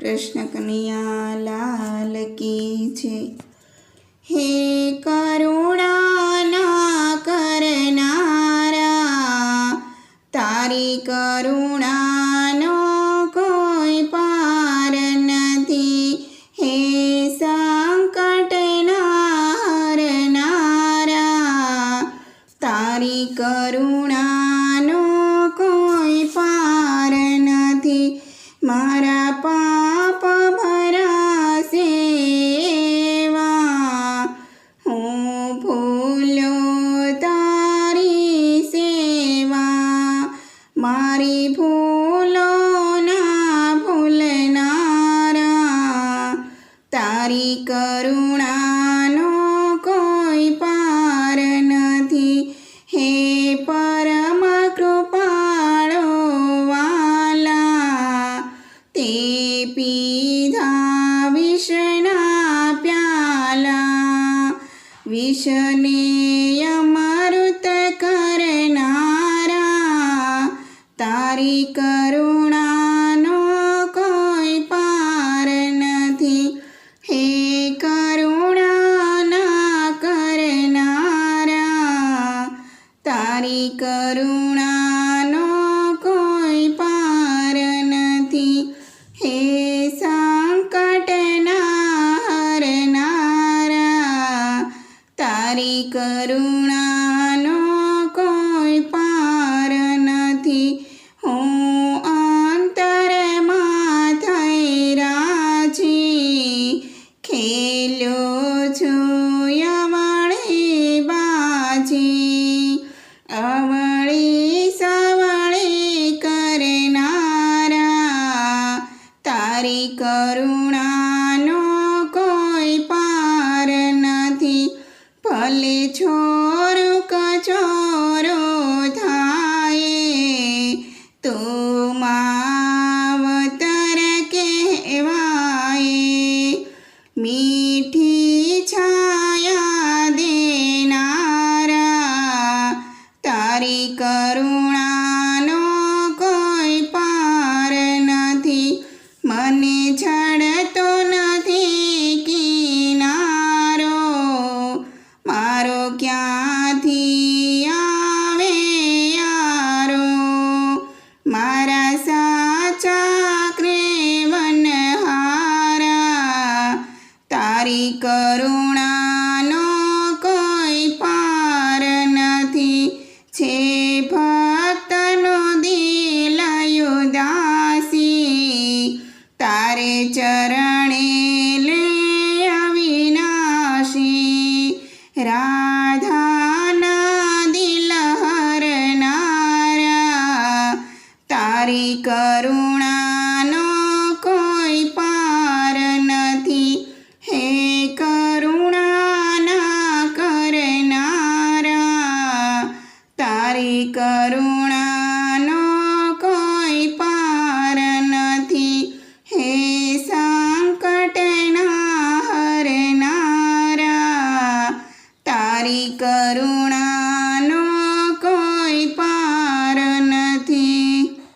કૃષ્ણ કનૈયા લાલ કી છે. હે કરુણાના કરનારા તારી કરુણાનો મારી ભૂલો ના ભૂલનારા. તારી કરુણાનો કોઈ પાર નથી. હે પરમ કૃપાળો વાલા, તે પીધા વિષના પ્યાલા. વિષને તારી કરુણાનો કોઈ પાર નથી. હે સંકટના હરનારા તારી કરુણાનો કોઈ પાર તારી કરુણાનો કોઈ પાર નથી. ભલે છોરો કચોરો થાય તો તારી કરુણાનો કોઈ પાર નથી. છે ભક્તનો દિલ દાસી તારે ચરણે લે અવિનાશી. રાધાના તારી કરુણાનો કોઈ પાર નથી. હે સંકટના હરનારા તારી કરુણા